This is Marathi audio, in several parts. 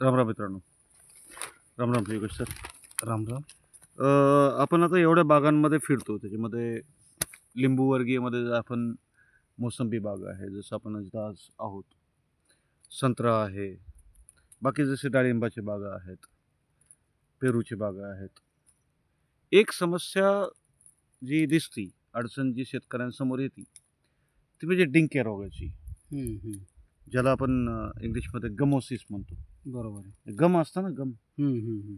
राम राम मित्रांनो. राम राम योगेश सर राम राम. आपण आता एवढ्या बागांमध्ये फिरतो त्याच्यामध्ये लिंबू वर्गीयमध्ये जर आपण मोसंबी बाग आहे जसं आपण जिथं आज आहोत. संत्रा आहे. बाकी जसे डाळिंबाची बागा आहेत पेरूची बागा आहेत. एक समस्या जी दिसती अडचण जी शेतकऱ्यांसमोर येते ती म्हणजे डिंक्या रोगाची. ज्याला आपण इंग्लिशमध्ये गमोसिस म्हणतो. बरोबर आहे. गम असतं ना गम. हम्म, हम्म, हम्म.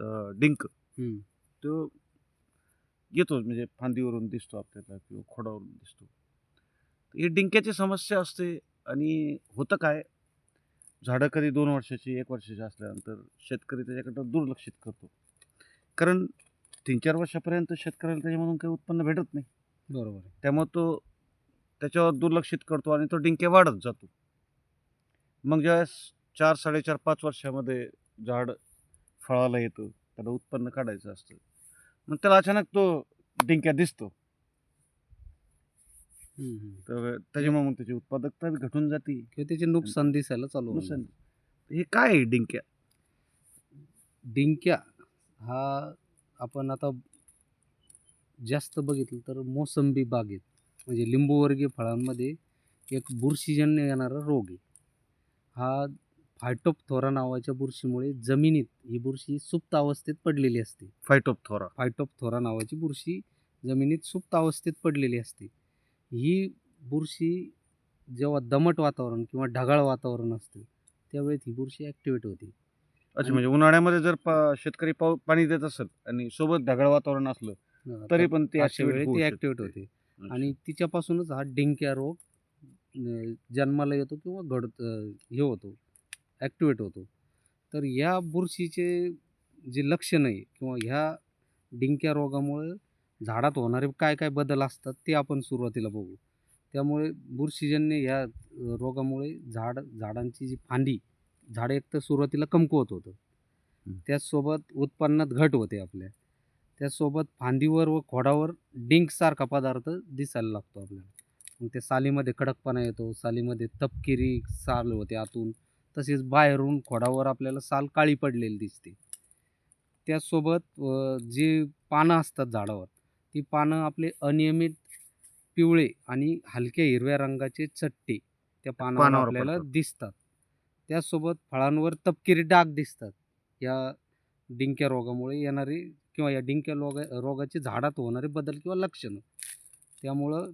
अ, डिंक. हम्म. तो येतो म्हणजे फांदीवरून दिसतो आपल्याला किंवा खोडावरून दिसतो. तर ही डिंक्याची समस्या असते आणि होतं काय? झाडं कधी दोन वर्षाची एक वर्षाची असल्यानंतर शेतकरी त्याच्याकडं दुर्लक्षित करतो. कारण तीन चार वर्षापर्यंत शेतकऱ्याला त्याच्यामधून काही उत्पन्न भेटत नाही. बरोबर आहे. त्यामुळे तो त्याच्यावर दुर्लक्षित करतो आणि तो डिंके वाढत जातो. मग ज्यावेळेस चार साडेचार पाच वर्षामध्ये झाड फळाला येतं त्याला उत्पन्न काढायचं असतं. मग त्याला अचानक तो डिंक्या दिसतो. तर त्याच्यामुळे मग त्याची उत्पादकता घटून जाते. किंवा त्याचे नुकसान दिसायला चालू नुकसान. हे काय आहे डिंक्या? डिंक्या हा आपण आता जास्त बघितलं तर मोसंबी बागेत म्हणजे लिंबूवर्गीय फळांमध्ये एक बुरशीजन्य येणारा रोग आहे. हा फायटोपथोरा नावाच्या बुरशीमुळे जमिनीत ही बुरशी सुप्त अवस्थेत पडलेली असते. फायटोपथोरा. फायटोपथोरा नावाची बुरशी जमिनीत सुप्त अवस्थेत पडलेली असते. ही बुरशी जेव्हा दमट वातावरण किंवा ढगाळ वातावरण असतं त्यावेळेस ही बुरशी ॲक्टिवेट होते. अच्छा म्हणजे उन्हाळ्यामध्ये जर पा- शेतकरी पाऊ पाणी देत असेल आणि सोबत ढगाळ वातावरण असलं तरी पण ते अशा वेळी ती. ॲक्टिवेट होते. आणि तिच्यापासूनच हा डिंक्या रोग जन्माला येतो किंवा घड हे होतो. ॲक्टिवेट होतो. तर या बुरशीचे जे लक्षणं आहे किंवा ह्या डिंक्या रोगामुळे झाडात होणारे काय काय बदल असतात ते आपण सुरुवातीला बघू. त्यामुळे बुरशीजन्य ह्या रोगामुळे झाड झाडांची जी फांदी झाड एक तर सुरुवातीला कमकुवत होतं. त्याचसोबत उत्पन्नात घट होते आपल्या. त्याचसोबत फांदीवर व खोडावर डिंकसारखा पदार्थ दिसायला लागतो आपल्याला. मग त्या सालीमध्ये कडकपणा येतो सालीमध्ये तपकिरी साल होते आतून. तसेच बाहेरून खोडावर आपल्याला साल काळी पडलेली दिसते. त्याचसोबत जी पानं असतात झाडावर ती पानं आपले अनियमित पिवळे आणि हलक्या हिरव्या रंगाचे चट्टे त्या पानावर आपल्याला. दिसतात. त्याचसोबत फळांवर तपकिरी डाग दिसतात. या डिंक्या रोगामुळे येणारे किंवा या डिंक्या रोगा रोगाचे झाडात होणारे बदल किंवा लक्षणं. त्यामुळं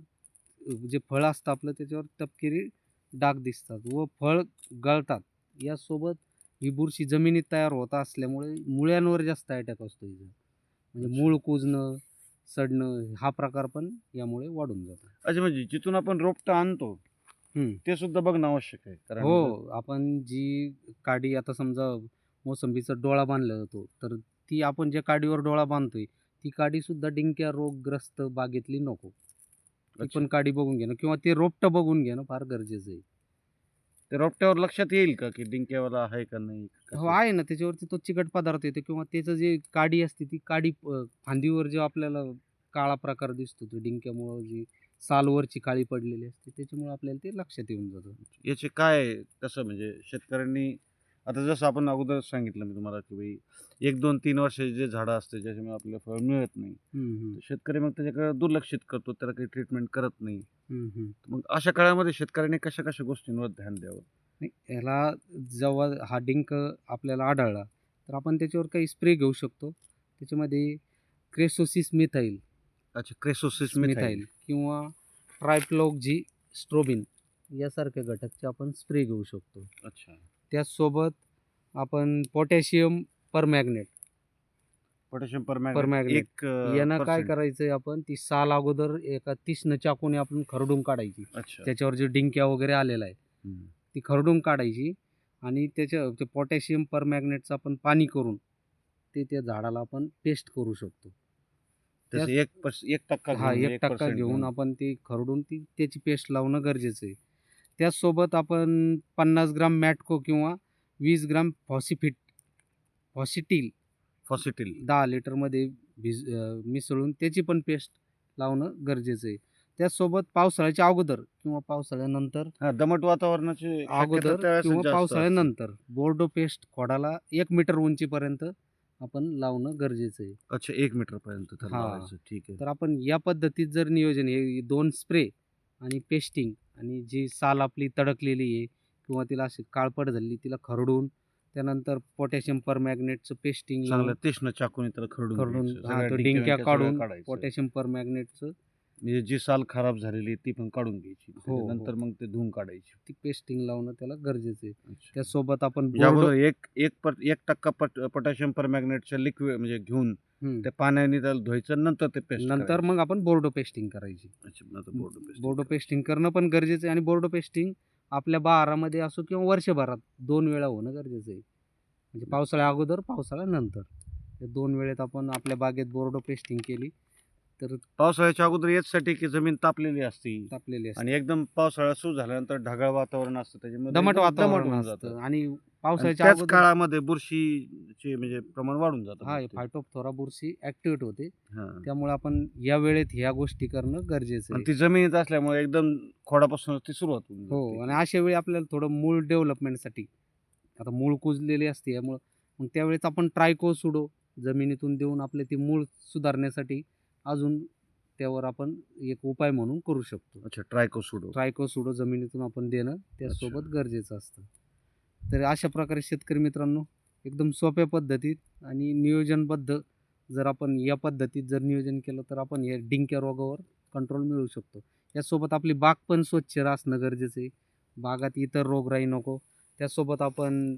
जे फळ असतं आपलं त्याच्यावर तपकिरी डाग दिसतात व फळ गळतात. यासोबत ही बुरशी जमिनीत तयार होत असल्यामुळे मुळ्यांवर जास्त अटॅक असतो हिचा. म्हणजे मूळ कुजणं सडणं हा प्रकार पण यामुळे वाढून जातो. अच्छा म्हणजे जिथून आपण रोपटं आणतो हम्म. ते सुद्धा बघणं आवश्यक आहे कारण हो आपण जी काडी आता समजा मोसंबीचा डोळा बांधला जातो तर ती आपण ज्या काडीवर डोळा बांधतोय ती काडी सुद्धा डिंक्या रोगग्रस्त बागेतली नको. ती. पण काडी बघून घेणं किंवा ते रोपटं बघून घेणं फार गरजेचं आहे. ते रोपट्यावर लक्षात येईल का की डिंक्यावाला आहे का नाही हो आहे ना. त्याच्यावरती तो चिकट पदार्थ येतो किंवा त्याचं जे काडी असते ती काडी अ, फांदीवर जे आपल्याला काळा प्रकार दिसतो तो डिंक्यामुळं जी सालवरची काळी पडलेली असते त्याच्यामुळे आपल्याला ते लक्षात येऊन जातं. याचे काय कसं म्हणजे शेतकऱ्यांनी आता जसं आपण अगोदर सांगितलं मी तुम्हाला की भाई एक दोन तीन वर्षाचे जे झाडं असते ज्याच्यामुळे आपल्याला फळ मिळत नाही. तर शेतकरी मग त्याच्याकडे दुर्लक्षित करतो त्याला काही ट्रीटमेंट करत नाही. मग अशा काळामध्ये शेतकऱ्यांनी कशा कशा गोष्टींवर ध्यान द्यावं? नाही याला जेव्हा हा डिंक आपल्याला आढळला तर आपण त्याच्यावर काही स्प्रे घेऊ शकतो. त्याच्यामध्ये क्रेसोसिस मिथाईल. अच्छा क्रेसोसिस मिथाईल. किंवा ट्रायप्लोगजी स्ट्रोबिन यासारख्या घटकचे आपण स्प्रे घेऊ शकतो. अच्छा. त्याचसोबत आपण पोटॅशियम परमॅग्नेट. पोटॅशियम. परमॅग्नेट एक अं, यानं काय percent. करायचंय आपण? ती साल अगोदर एका तीसनं चाकूने आपण खरडून काढायची. अच्छा. त्याच्यावर जे डिंक्या वगैरे आलेला आहे हम्म. ती खरडून काढायची आणि त्याच्या ते पोटॅशियम परमॅग्नेटचं आपण पाणी करून ते त्या झाडाला आपण पेस्ट करू शकतो. तसं एक पर्स- एक टक्का हा घेऊन, एक टक्का percent घेऊन. आपण ती खरडून ती त्याची पेस्ट लावणं गरजेचं आहे. त्याचसोबत आपण पन्नास ग्राम मॅटको किंवा वीस ग्राम फॉसिफिट फॉसिटिल फॉसिटिल दहा लिटरमध्ये भिज मिसळून त्याची पण पेस्ट लावणं गरजेचं आहे त्याचसोबत पावसाळ्याच्या अगोदर किंवा पावसाळ्यानंतर हा दमट वातावरणाची शक्यता अगोदर त्यावेळेस किंवा जास्त. पावसाळ्यानंतर बोर्डो पेस्ट खोडाला एक मीटर उंचीपर्यंत आपण लावणं गरजेचं आहे अच्छा एक मीटर पर्यंत त्याला हा. लावायचं. ठीक आहे तर आपण या पद्धतीत जर नियोजन हे दोन स्प्रे आणि पेस्टिंग आणि जी साल आपली तडकलेली आहे किंवा तिला अशी काळपट झाली तिला खरडून त्यानंतर पोटॅशियम परमॅग्नेटचं पेस्टिंग चांगलं तेष्ण चाकून त्याला खरडून खरडून. हा, तो डिंक्या काढून. पोटॅशियम परमॅग्नेटचं म्हणजे जी साल खराब झालेली ती पण काढून घ्यायची. हो. नंतर मग ते धुवून काढायची. ती पेस्टिंग लावणं त्याला गरजेचं आहे. त्यासोबत आपण म्हणजे बोर्डो अगोदर एक एक पट एक टक्का पट पोटॅशियम परमॅग्नेटचं लिक्विड म्हणजे घेऊन हम्म. त्या पाण्याने त्याला धुवायचं नंतर ते पेस्ट नंतर मग आपण बोर्डो पेस्टिंग करायची. बोर्ड बोर्डो पेस्टिंग करणं पण गरजेचं आहे आणि बोर्डो पेस्टिंग आपल्या बहारामध्ये असो किंवा वर्षभरात दोन वेळा होणं गरजेचं आहे. म्हणजे पावसाळ्या अगोदर पावसाळ्यानंतर या दोन वेळेत आपण आपल्या बागेत बोर्डो पेस्टिंग केली. तर पावसाळ्याच्या अगोदर याचसाठी की जमीन तापलेली असती तापलेली असते आणि एकदम पावसाळा सुरू झाल्यानंतर ढगाळ वातावरण असतं त्याच्यामध्ये दमट एकदम वातावरण होऊन असतं जातं. आणि आणि पावसाळ्याच्या त्याच अगोदर काळामध्ये बुरशीचे म्हणजे प्रमाण वाढून जातं हा. फायटोप्थोरा बुरशी ऍक्टिव्हेट होते हा. त्यामुळे आपण या वेळेत ह्या गोष्टी करणं गरजेचं आणि आहे ती जमिनीत असल्यामुळे एकदम खोडापासून ती सुरुवात होऊन हो जाते. आणि अशा वेळी आपल्याला थोडं मूळ डेव्हलपमेंटसाठी आता मूळ कुजलेली असते यामुळं मग त्यावेळेस आपण ट्रायको सुडो जमिनीतून देऊन आपले ती मूळ सुधारण्यासाठी अजून त्यावर आपण एक उपाय म्हणून करू शकतो. अच्छा ट्रायको सुडो ट्रायको सुडो जमिनीतून आपण देणं त्यासोबत गरजेचं असतं. तर अशा प्रकारे शेतकरी मित्रांनो एकदम सोप्या पद्धतीत आणि नियोजनबद्ध जर आपण या पद्धतीत जर नियोजन केलं तर आपण या डिंक्या रोगावर कंट्रोल मिळवू शकतो. यासोबत आपली बाग पण स्वच्छ असणं गरजेचं आहे. बागात इतर रोगराई नको. त्यासोबत आपण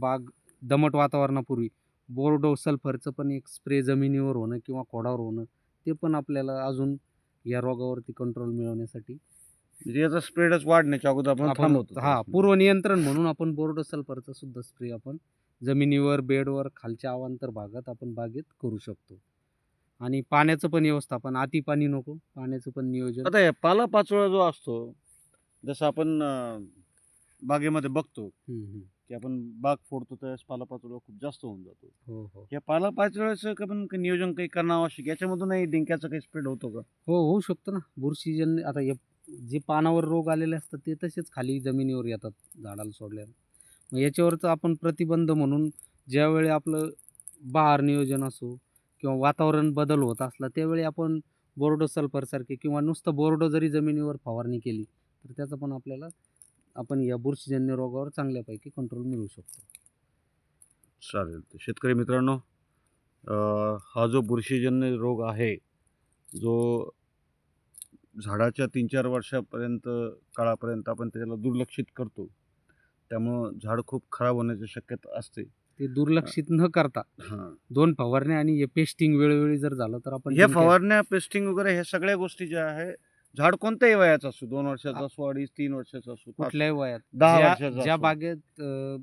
बाग दमट वातावरणापूर्वी बोर्डो सल्फरचं पण एक स्प्रे जमिनीवर होणं किंवा खोडावर होणं ते पण आपल्याला अजून या रोगावरती कंट्रोल मिळवण्यासाठी म्हणजे याचा स्प्रेडच वाढण्याच्या अगोदर आपण आपण थांबवतो. हा पूर्वनियंत्रण म्हणून आपण बोर्डो सल्फरचा सुद्धा स्प्रे आपण जमिनीवर बेडवर खालच्या अवांतर भागात आपण बागेत करू शकतो. आणि पाण्याचं पण व्यवस्थापन अति पाणी नको पाण्याचं पण नियोजन. आता हे पाला पाचोळा जो असतो जसं आपण अं, बागेमध्ये बघतो हम्म, हम्म. की आपण बाग फोडतो त्यावेळेस पाला पाचोळा खूप जास्त होऊन जातो. हो हो. या पाला पाचोळ्याचं का पण नियोजन काही करणं आवश्यक? याच्यामधूनही डिंक्याचं काही स्प्रेड होतो का? हो होऊ शकतं ना. बुरशीजन्य आता हे जे पानावर रोग आलेले असतात ते तसेच खाली जमिनीवर येतात झाडाला सोडल्यानं. मग याच्यावरचं आपण प्रतिबंध म्हणून ज्यावेळी आपलं बहार नियोजन असो किंवा वातावरण बदल होत असला त्यावेळी आपण बोर्डो सल्फरसारखे किंवा नुसतं बोर्डो जरी जमिनीवर फवारणी केली तर त्याचा पण आपल्याला आपण या बुरशीजन्य रोगावर चांगल्यापैकी कंट्रोल मिळवू शकतो. चालेल. तर शेतकरी मित्रांनो अं, हा जो बुरशीजन्य रोग आहे जो झाडाच्या तीन चार वर्षापर्यंत काळापर्यंत आपण त्याला दुर्लक्षित करतो त्यामुळं झाड खूप खराब होण्याची शक्यता असते. ते दुर्लक्षित न करता हां. दोन फवारण्या आणि हे पेस्टिंग वेळोवेळी जर झालं तर आपण या डिंक्या- फवारण्या पेस्टिंग वगैरे ह्या सगळ्या गोष्टी ज्या आहे झाड कोणत्याही वयाचं असो दोन वर्षाचा असो अडीच तीन वर्षाचा असो कुठल्याही वयात दहा ज्या- वर्षाचा ज्या. बागेत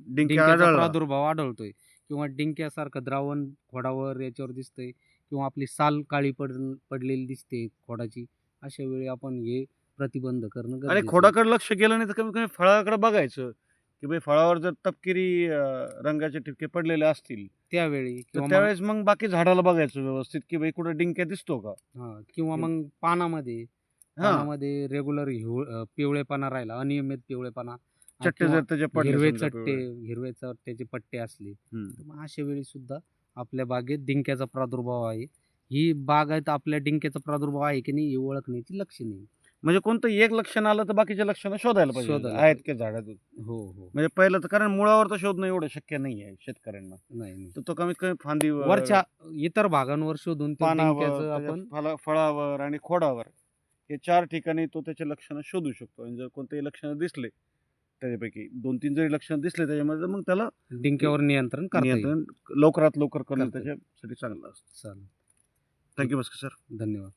डिंक्याचा. प्रादुर्भाव आढळतोय किंवा डिंक्यासारखं द्रावण खोडावर याच्यावर दिसतंय किंवा आपली साल काळी पड पडलेली दिसते खोडाची अशा वेळी आपण हे प्रतिबंध करणं आणि. खोडाकडे लक्ष गेलं नाही तर कमी कमी फळाकडे बघायचं की भाई फळावर जर तपकिरी रंगाचे ठिपके पडलेले असतील त्यावेळी त्यावेळेस मग बाकी झाडाला बघायचं व्यवस्थित की भाई कुठं डिंक्या दिसतो का किंवा मग पानामध्ये हा. पानामध्ये रेग्युलर पिवळेपणा राहिला अनियमित पिवळेपणा चट्टे किंवा जर त्याचे पडले हिरवे समजा चट्टे पिवळे. हिरवे चट्ट्याचे पट्टे असले हम्म. तर मग अशा वेळी सुद्धा आपल्या बागेत डिंक्याचा प्रादुर्भाव आहे. ही बाग आहे तर आपल्या डिंक्याचा प्रादुर्भाव आहे की नाही हे ओळखण्याची लक्षणे आहे. म्हणजे कोणतं एक लक्षण आलं तर बाकीचे लक्षणं शोधायला पाहिजे. शोधायला आहेत की झाडात हो हो. म्हणजे पहिलं तर कारण मुळावर तर शोधणं एवढं शक्य नाही आहे शेतकऱ्यांना. नाही नाही. तर तो कमीत कमी फांदीवर वरच्या इतर भागांवर शोधून त्या पानावर डिंक्याचं त्याच्या आपण फळा- फळावर आणि खोडावर. हे चार ठिकाणी तो त्याचे लक्षणं शोधू शकतो. आणि जर कोणतेही लक्षणं दिसले त्याच्यापैकी दोन तीन जरी लक्षणं दिसले त्याच्यामध्ये मग त्याला डिंक्यावर नियंत्रण नियंत्रण लवकरात लवकर करणं. त्याच्यासाठी चांगलं असतं. चालेल. Thank you Maske sir. धन्यवाद.